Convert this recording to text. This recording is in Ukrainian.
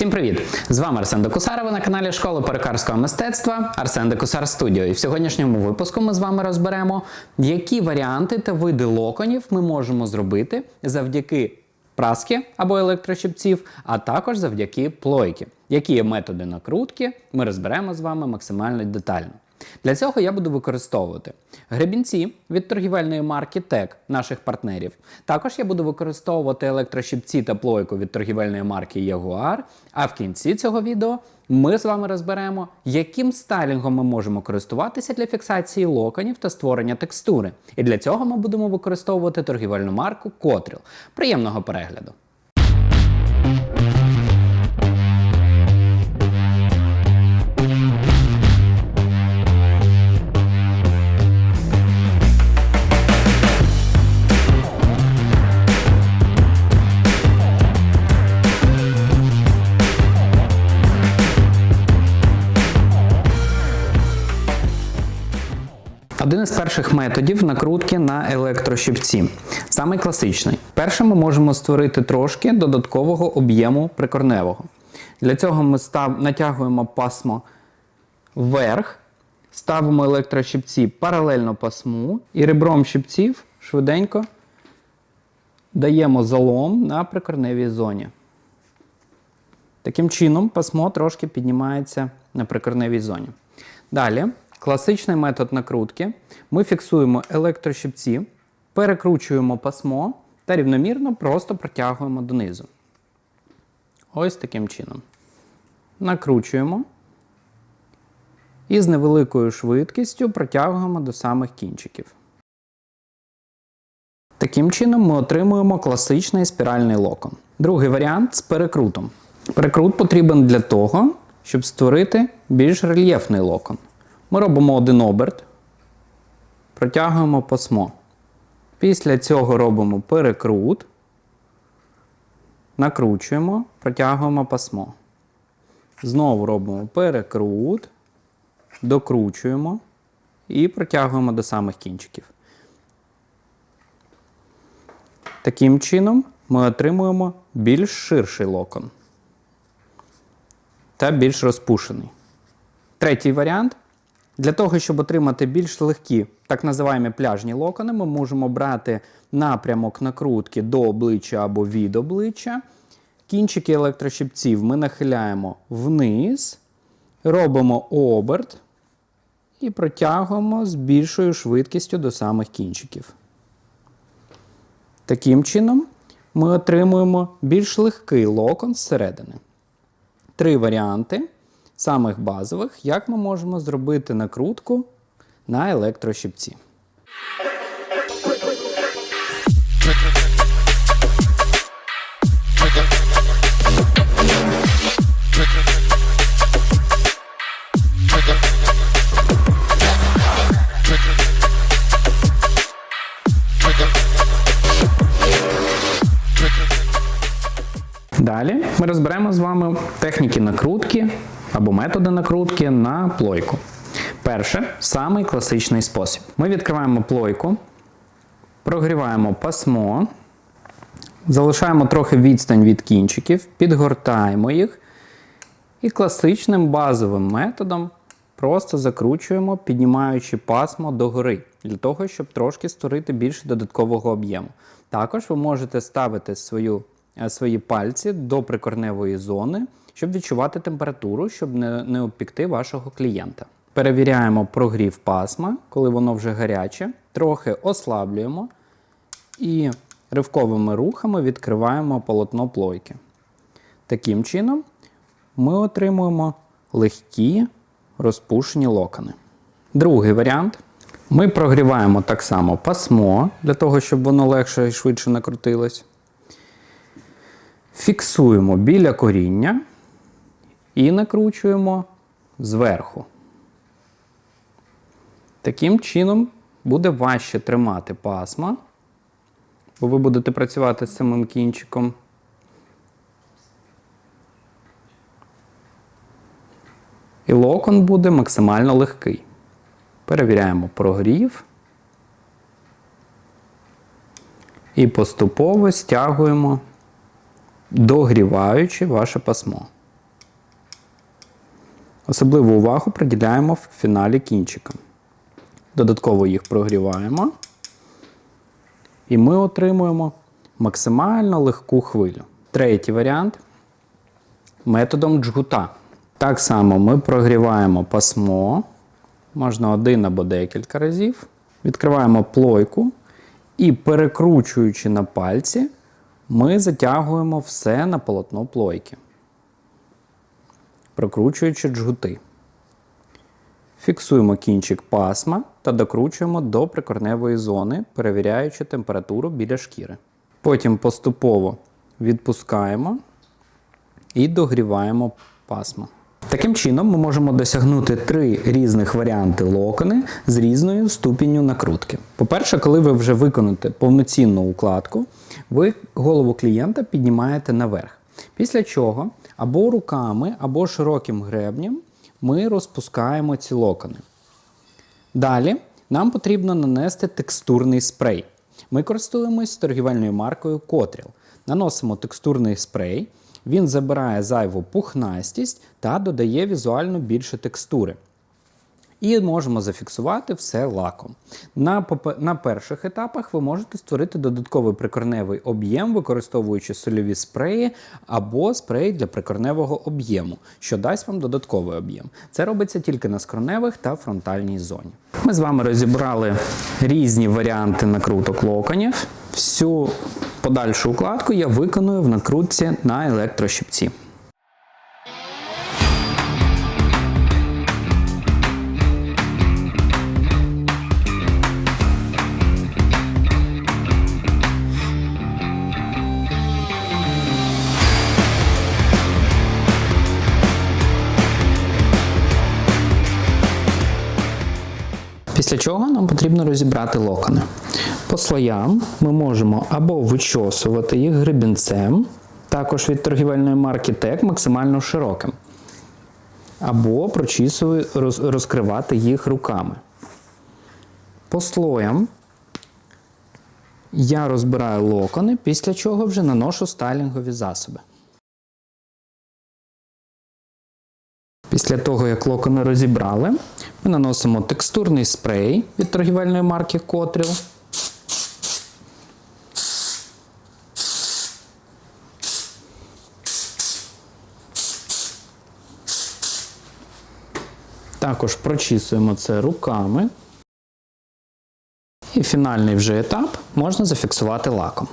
Всім привіт! З вами Арсен Докусар, ви на каналі Школи перекарського мистецтва Арсен Докусар Студіо. І в сьогоднішньому випуску ми з вами розберемо, які варіанти та види локонів ми можемо зробити завдяки праски або електрощипців, а також завдяки плойки. Які є методи накрутки, ми розберемо з вами максимально детально. Для цього я буду використовувати гребінці від торгівельної марки TEC наших партнерів. Також я буду використовувати електрощипці та плойку від торгівельної марки Jaguar. А в кінці цього відео ми з вами розберемо, яким стайлінгом ми можемо користуватися для фіксації локонів та створення текстури. І для цього ми будемо використовувати торгівельну марку Котріл. Приємного перегляду! Один із перших методів накрутки на електрощипці. Самий класичний. Перше ми можемо створити трошки додаткового об'єму прикорневого. Для цього ми став... натягуємо пасмо вверх, ставимо електрощипці паралельно пасму і ребром щипців швиденько даємо залом на прикорневій зоні. Таким чином, пасмо трошки піднімається на прикорневій зоні. Далі, класичний метод накрутки. Ми фіксуємо електрощипці, перекручуємо пасмо та рівномірно просто протягуємо донизу. Ось таким чином. Накручуємо і з невеликою швидкістю протягуємо до самих кінчиків. Таким чином ми отримуємо класичний спіральний локон. Другий варіант з перекрутом. Перекрут потрібен для того, щоб створити більш рельєфний локон. Ми робимо один оберт, протягуємо пасмо. Після цього робимо перекрут, накручуємо, протягуємо пасмо. Знову робимо перекрут, докручуємо і протягуємо до самих кінчиків. Таким чином ми отримуємо більш ширший локон та більш розпушений. Третій варіант. Для того, щоб отримати більш легкі, так називаємо пляжні локони, ми можемо брати напрямок накрутки до обличчя або від обличчя. Кінчики електрощипців ми нахиляємо вниз, робимо оберт і протягуємо з більшою швидкістю до самих кінчиків. Таким чином, ми отримуємо більш легкий локон зсередини. Три варіанти самих базових, як ми можемо зробити накрутку на електрощипці. Далі ми розберемо з вами техніки накрутки або методи накрутки на плойку. Перше, самий класичний спосіб. Ми відкриваємо плойку, прогріваємо пасмо, залишаємо трохи відстань від кінчиків, підгортаємо їх і класичним базовим методом просто закручуємо, піднімаючи пасмо догори, для того, щоб трошки створити більше додаткового об'єму. Також ви можете ставити свою, е, свої пальці до прикорневої зони щоб відчувати температуру, щоб не, не обпікти вашого клієнта. Перевіряємо прогрів пасма, коли воно вже гаряче, трохи ослаблюємо і ривковими рухами відкриваємо полотно плойки. Таким чином ми отримуємо легкі розпушені локони. Другий варіант. Ми прогріваємо так само пасмо, для того, щоб воно легше і швидше накрутилось. Фіксуємо біля коріння і накручуємо зверху. Таким чином буде важче тримати пасма, бо ви будете працювати з самим кінчиком. І локон буде максимально легкий. Перевіряємо прогрів. І поступово стягуємо, догріваючи ваше пасмо. Особливу увагу приділяємо в фіналі кінчикам. Додатково їх прогріваємо. І ми отримуємо максимально легку хвилю. Третій варіант методом джгута. Так само ми прогріваємо пасмо, можна один або декілька разів. Відкриваємо плойку і, перекручуючи на пальці, ми затягуємо все на полотно плойки, прокручуючи джгути. Фіксуємо кінчик пасма та докручуємо до прикорневої зони, перевіряючи температуру біля шкіри. Потім поступово відпускаємо і догріваємо пасма. Таким чином, ми можемо досягнути три різних варіанти локони з різною ступінню накрутки. По-перше, коли ви вже виконаєте повноцінну укладку, ви голову клієнта піднімаєте наверх. Після чого або руками, або широким гребнем ми розпускаємо ці локони. Далі нам потрібно нанести текстурний спрей. Ми користуємось торгівельною маркою Котріл. Наносимо текстурний спрей, він забирає зайву пухнастість та додає візуально більше текстури. І можемо зафіксувати все лаком. На, попе- на перших етапах ви можете створити додатковий прикорневий об'єм, використовуючи сольові спреї або спрей для прикорневого об'єму, що дасть вам додатковий об'єм. Це робиться тільки на скроневих та фронтальній зоні. Ми з вами розібрали різні варіанти накруток локонів. Всю подальшу укладку я виконую в накрутці на електрощипці. Після чого нам потрібно розібрати локони. По слоям ми можемо або вичосувати їх гребінцем, також від торгівельної марки TEC максимально широким, або прочісую, роз- розкривати їх руками. По слоям я розбираю локони, після чого вже наношу стайлінгові засоби. Після того, як локони розібрали, ми наносимо текстурний спрей від торгівельної марки Котріл. Також прочісуємо це руками. І фінальний вже етап можна зафіксувати лаком.